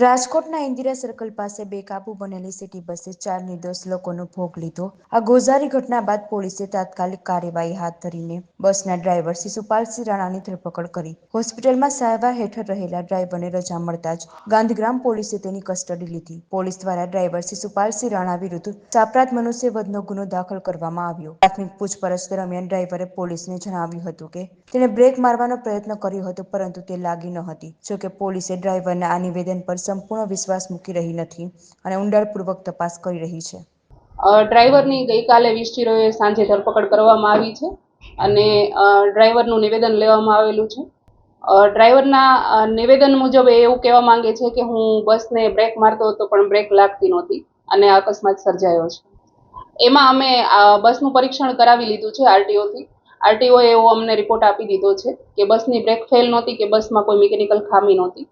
રાજકોટના ઇન્દિરા સર્કલ પાસે બેકાબુ બનેલી સિટી બસે ચાર નિર્દોષ લોકોનો ભોગ લીધો. આ ગોઝારી ઘટના બાદ પોલીસે તાત્કાલિક કાર્યવાહી હાથ ધરીને બસના ડ્રાઈવર શિશુપાલસિંહ રાણાની ધરપકડ કરી. હોસ્પિટલમાં સારવાર હેઠળ રહેલા ડ્રાઈવરને રજા મળતા જ ગાંધીગ્રામ પોલીસે તેની કસ્ટડી લીધી. પોલીસ દ્વારા ડ્રાઈવર શિશુપાલસિંહ રાણા વિરુદ્ધ સાપરાધ મનુષ્યવધનો ગુનો દાખલ કરવામાં આવ્યો. પ્રાથમિક પૂછપરછ દરમિયાન ડ્રાઈવરે પોલીસને જણાવ્યું હતું કે, તેણે બ્રેક મારવાનો પ્રયત્ન કર્યો હતો પરંતુ તે લાગી ન હતી. જોકે પોલીસે ડ્રાઈવરના આ નિવેદન પર સંપૂર્ણ વિશ્વાસ મૂકી રહી નથી અને ઊંડાણપૂર્વક તપાસ કરી રહી છે. ડ્રાઈવરની ગઈકાલે વિસ્ટીરોએ સાંજે ધરપકડ કરવામાં આવી છે અને ડ્રાઈવરનું નિવેદન લેવામાં આવેલું છે. ડ્રાઈવરના નિવેદન મુજબ એ એવું કહેવા માંગે છે કે હું બસને બ્રેક મારતો હતો પણ બ્રેક લાગતી નહોતી અને અકસ્માત સર્જાયો છે. એમાં અમે બસનું પરીક્ષણ કરાવી લીધું છે આરટીઓથી. આરટીઓએ એવો અમને રિપોર્ટ આપી દીધો છે કે બસની બ્રેક ફેલ નહોતી, કે બસમાં કોઈ મિકેનિકલ ખામી નહોતી.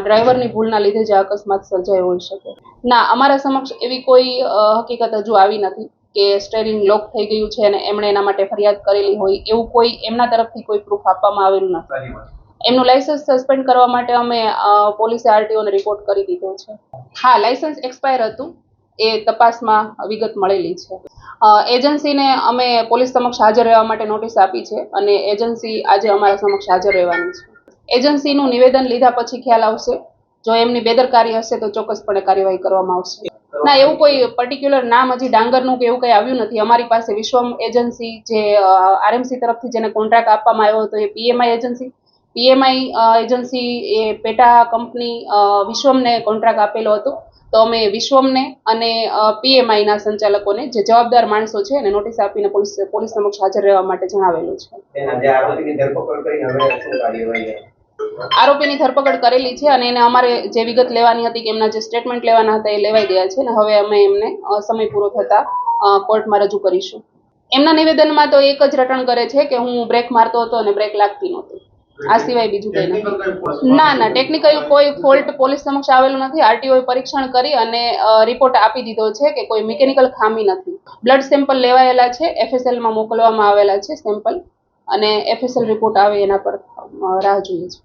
ડ્રાઈવરની ભૂલના લીધે જ અકસ્માત સર્જાયો હોઈ શકે. ના, અમારા સમક્ષ એવી કોઈ હકીકત હજુ આવી નથી કે સ્ટેરિંગ લોક થઈ ગયું છે અને એમણે એના માટે ફરિયાદ કરેલી હોય એવું કોઈ એમના તરફથી કોઈ પ્રૂફ આપવામાં આવેલું નથી. એમનું લાયસન્સ સસ્પેન્ડ કરવા માટે અમે પોલીસે આરટીઓને રિપોર્ટ કરી દીધો છે. હા, લાયસન્સ એક્સપાયર હતું. એ તપાસમાં વિગત મળેલી છે. એજન્સીને અમે પોલીસ સમક્ષ હાજર રહેવા માટે નોટિસ આપી છે અને એજન્સી આજે અમારા સમક્ષ હાજર રહેવાની છે. એજન્સીનું નિવેદન લીધા પછી ખ્યાલ આવશે. જો એમની બેદરકારી હશે તો ચોક્કસપણે કાર્યવાહી કરવામાં આવશે. ના, એવું કોઈ પર્ટિક્યુલર નામ હજી ડાંગરનું કે એવું કંઈ આવ્યું નથી. અમારી પાસે વિશ્વમ એજન્સી જે આરએમસી તરફથી જેને કોન્ટ્રાક્ટ આપવામાં આવ્યો હતો એ પીએમઆઈ એજન્સી. પીએમઆઈ એજન્સી એ પેટા કંપની વિશ્વમને કોન્ટ્રાક્ટ આપેલો હતો. તો અમે વિશ્વમને અને પીએમઆઈના સંચાલકોને જે જવાબદાર માણસો છે એને નોટિસ આપીને પોલીસ પોલીસ સમક્ષ હાજર રહેવા માટે જણાવેલું છે. આરોપીની ધરપકડ કરેલી છે અને એને અમારે જે વિગત લેવાની હતી કે એમના જે સ્ટેટમેન્ટ લેવાના હતા એ લેવાઈ ગયા છે અને હવે અમે એમને સમય પૂરો થતા કોર્ટમાં રજૂ કરીશું. એમના નિવેદનમાં તો એક જ રટણ કરે છે કે હું બ્રેક મારતો હતો અને બ્રેક લાગતી નહોતી. આ સિવાય બીજું કંઈ નથી. ના ના ટેકનિકલ કોઈ ફોલ્ટ પોલીસ સમક્ષ આવેલું નથી. આરટીઓએ પરીક્ષણ કરી અને રિપોર્ટ આપી દીધો છે કે કોઈ મિકેનિકલ ખામી નથી. બ્લડ સેમ્પલ લેવાયેલા છે એફએસએલમાં મોકલવામાં આવેલા છે સેમ્પલ અને એફએસએલ રિપોર્ટ આવે એના પર રાહ જોઈએ છે.